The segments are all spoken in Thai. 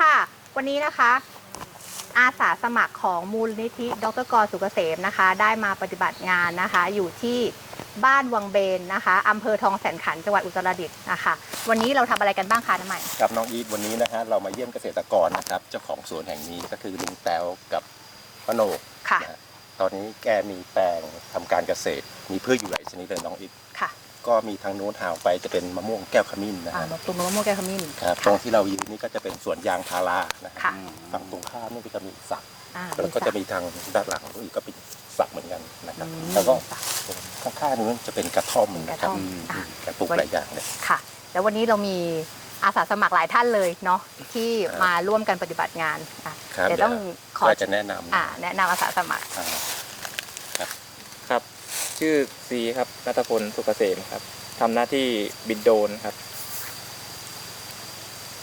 ค่ะ วันนี้นะคะ อาสาสมัครของมูลนิธิดรกรสุกเกษมนะคะ ได้มาปฏิบัติงานนะคะ อยู่ที่บ้านวังเบนนะคะอำเภอทองแสนขันธ์จังหวัดอุตรดิตถ์นะคะ วันนี้เราทำอะไรกันบ้างคะน้ำใหม่ กับน้องอีทวันนี้นะฮะเรามาเยี่ยมเกษตรกรนะครับ เจ้าของสวนแห่งนี้ก็คือลุงแต้วกับป้าโหนกค่ะ นะฮะตอนนี้แกมีแปลงทำการเกษตร มีพืชอยู่หลายชนิดเลยน้องอีท ค่ะ ก็มีทางโน้นห่างไปจะเป็นมะม่วงแก้วขมิ้นนะอ่าฮะมะตูมมะม่วงแก้วขมิ้น ครับตรงที่เรายืนนี่ก็จะเป็นสวนยางพารานะฮะค่ะ ฝั่งตรงข้ามนี่ก็จะมีสระอ่าแล้วก็จะมีทางด้านหลังอีกก็เป็นสระเหมือนกันนะครับอืมแล้วก็ค่ะข้างๆนู้นจะเป็นกระท่อมนะครับกระท่อมอืมอ่าแกปลูกหลายอย่างเลย ค่ะ แล้ววันนี้เรามีอาสาสมัครหลายท่านเลยเนาะที่ครับ มาร่วมกันปฏิบัติงานอะครับเดี๋ยวต้องขอก็จะแนะนำอ่าแนะนำอาสาสมัคร อ่าครับ ชื่อซีครับนัทพลสุกเกษมครับทำหน้าที่บินโดรนครับ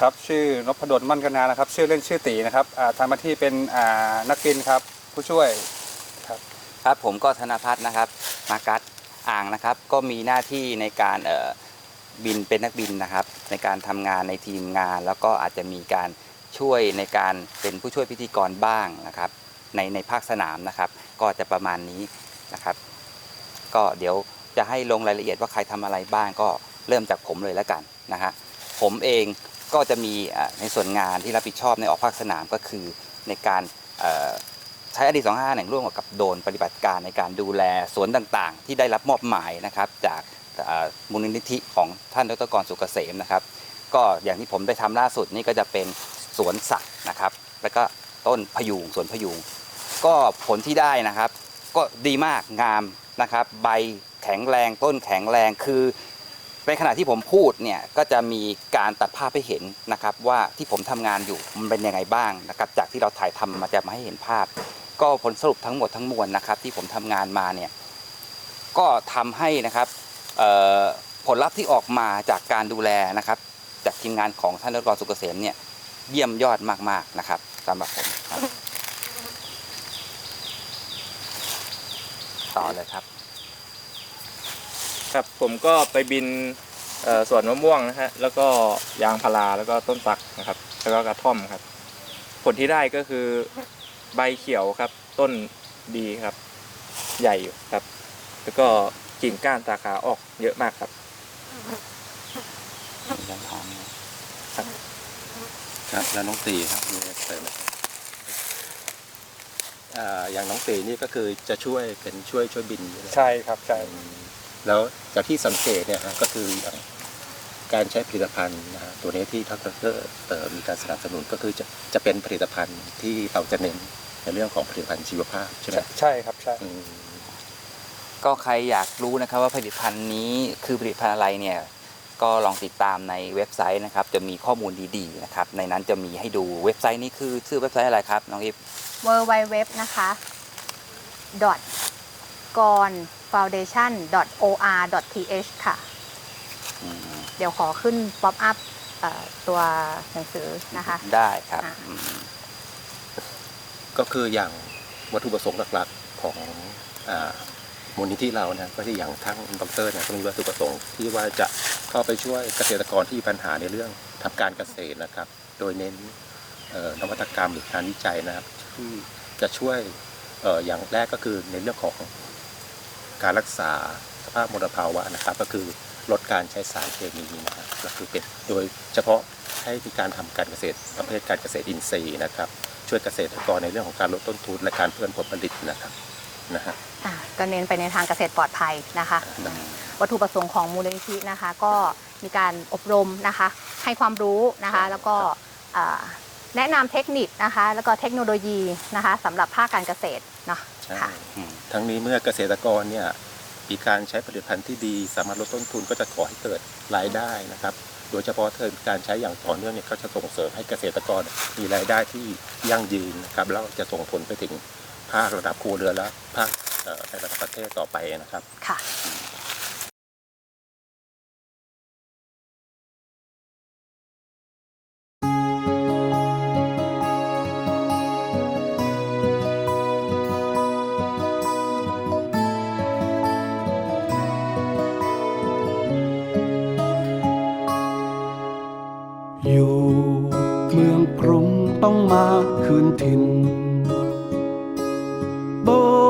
ครับชื่อนพดลมั่นกนานะครับ ชื่อเล่นชื่อตีนะครับอ่าทำหน้าที่เป็นอ่านักบินครับ ผู้ช่วยครับ ครับผมก็ธนพัฒน์นะครับ มากัสอ่างนะครับ ก็มีหน้าที่ในการเอ่อบินเป็นนักบินนะครับ ในการทำงานในทีมงาน แล้วก็อาจจะมีการช่วยในการเป็นผู้ช่วยพิธีกรบ้างนะครับ ในในภาคสนามนะครับ ก็จะประมาณนี้นะครับ ก็เดี๋ยวจะให้ลงรายละเอียดว่าใครทำอะไรบ้างก็เริ่มจากผมเลยแล้วกันนะฮะผมเองก็จะมีในส่วนงานที่รับผิดชอบในออกภาคสนามก็คือในการใช้อดีต25หนึ่งร่วมกับโดนปฏิบัติการในการดูแลสวนต่างๆ ที่ได้รับมอบหมายนะครับ จากมูลนิธิของท่านดรกรสุกเกษมนะครับ ก็อย่างที่ผมได้ทำล่าสุดนี่ก็จะเป็นสวนสัตว์นะครับ แล้วก็ต้นพยุงสวนพยุงก็ผลที่ได้นะครับ ก็ดีมากงาม นะครับ ใบแข็งแรงต้นแข็งแรงคือในขณะที่ผมพูดเนี่ยก็จะมีการตัดภาพให้เห็นนะครับว่าที่ผมทำงานอยู่มันเป็นยังไงบ้างนะครับจากที่เราถ่ายทำมาจะมาให้เห็นภาพ ก็ผลสรุปทั้งหมดทั้งมวลนะครับ ที่ผมทำงานมาเนี่ยก็ทำให้นะครับผลลัพธ์ที่ออกมาจากการดูแลนะครับ จากทีมงานของท่านดรสุกเกษมเนี่ยเยี่ยมยอดมากๆนะครับสำหรับผมครับ ต่อเลยครับ ครับผมก็ไปบินเอ่อสวนมะม่วงนะฮะแล้วก็ยางพาราแล้วก็ต้นสักนะครับ แล้วก็กระท่อมครับ ผลที่ได้ก็คือใบเขียวครับ ต้นดีครับ ใหญ่อยู่ครับ แล้วก็กิ่งก้านสาขาออกเยอะมากครับครับ แล้วน้องตีครับมีอะไรเสริมไหม อ่าอย่างน้องตีนี่ก็คือจะช่วยเป็นช่วยช่วยบินอยู่แล้วใช่ครับใช่อืมแล้วจากที่สังเกตเนี่ยฮะก็คืออย่างการใช้ผลิตภัณฑ์นะฮะตัวนี้ที่ทักเตอร์เอ่อมีการสนับสนุนก็คือจะจะเป็นผลิตภัณฑ์ที่เราจะเน้นในเรื่องของผลิตภัณฑ์ชีวภาพใช่ไหมใช่ครับใช่อืมก็ใครอยากรู้นะครับว่าผลิตภัณฑ์นี้คือผลิตภัณฑ์อะไรเนี่ย ก็ลองติดตามในเว็บไซต์นะครับ จะมีข้อมูลดีๆนะครับ ในนั้นจะมีให้ดูเว็บไซต์นี้คือชื่อเว็บไซต์อะไรครับน้องอิฟ w w w นะคะ dot g o n foundation dot or dot th ค่ะอืมเดี๋ยวขอขึ้นป๊อปอัพตัวหนังสือนะคะ ได้ครับอ่าอืมก็คืออย่างวัตถุประสงค์หลักๆของอ่า มูลนิธิเรานะก็ที่อย่างทั้งดรเนี่ยก็มีวัตถุประสงค์ที่ว่าจะเข้าไปช่วยเกษตรกรที่มีปัญหาในเรื่องทำการเกษตรนะครับ โดยเน้นนวัตกรรมหรืองานวิจัยนะครับที่จะช่วยอออย่างแรกก็คือในเรื่องของการรักษาสภาพมลภาวะนะครับ ก็คือลดการใช้สารเคมีนะครับก็คือเป็นโดยเฉพาะให้มีการทำการเกษตรประเภทการเกษตรอินทรีย์นะครับ ช่วยเกษตรกรในเรื่องของการลดต้นทุนและการเพิ่มผลผลิตนะครับ นะฮะอะก็เน้นไปในทางเกษตรปลอดภัยนะคะอืมวัตถุประสงค์ของมูลนิธินะคะ ก็มีการอบรมนะคะ ให้ความรู้นะคะ แล้วก็อ่าแนะนำเทคนิคนะคะ แล้วก็เทคโนโลยีนะคะสำหรับภาคการเกษตรเนาะใช่ค่ะ อืมทั้งนี้เมื่อเกษตรกรเนี่ยมีการใช้ผลิตภัณฑ์ที่ดี สามารถลดต้นทุนก็จะก่อให้เกิดรายได้นะครับ โดยเฉพาะเธอการใช้อย่างต่อเนื่องเนี่ยก็จะส่งเสริมให้เกษตรกรมีรายได้ที่ยั่งยืนนะครับแล้วจะส่งผลไปถึง ภาคระดับครัวเรือนและภาคเอ่อในระดับประเทศต่อไปนะครับ ค่ะ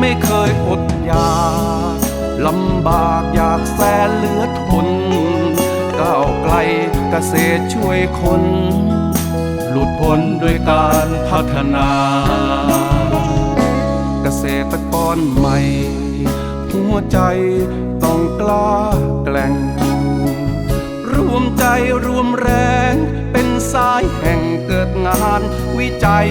ไม่เคยอดอยากลำบากอยากแสนเหลือทนก้าวไกลเกษตรช่วยคน หลุดพ้นด้วยการพัฒนา เกษตรกรใหม่ หัวใจต้องกล้าแกล่งรวมใจรวมแรงเป็นสายแห่งเกิดงานวิจัย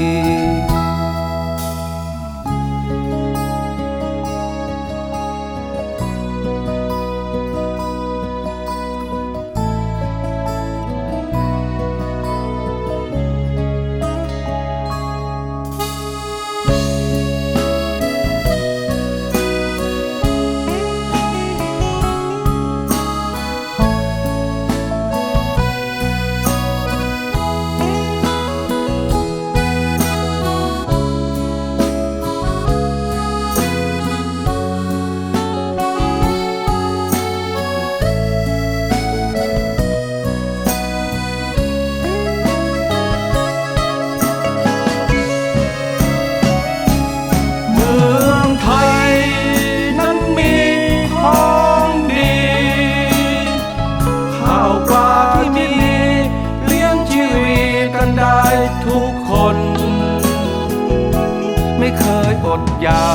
ยอดอยา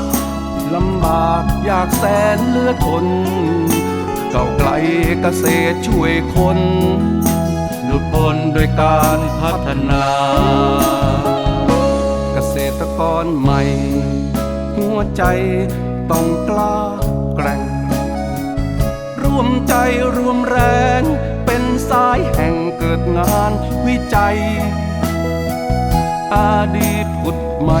กลำบากอยากแสนเลือดทนเก่าไกลเกษตรช่วยคนหลุดพ้นโดวยการพัฒนา เกษตรกรใหม่ หัวใจต้องกล้าแกร่ง ร่วมใจรวมแรงเป็นสายแห่งเกิดงานวิจัย อาดีตผุดใหม่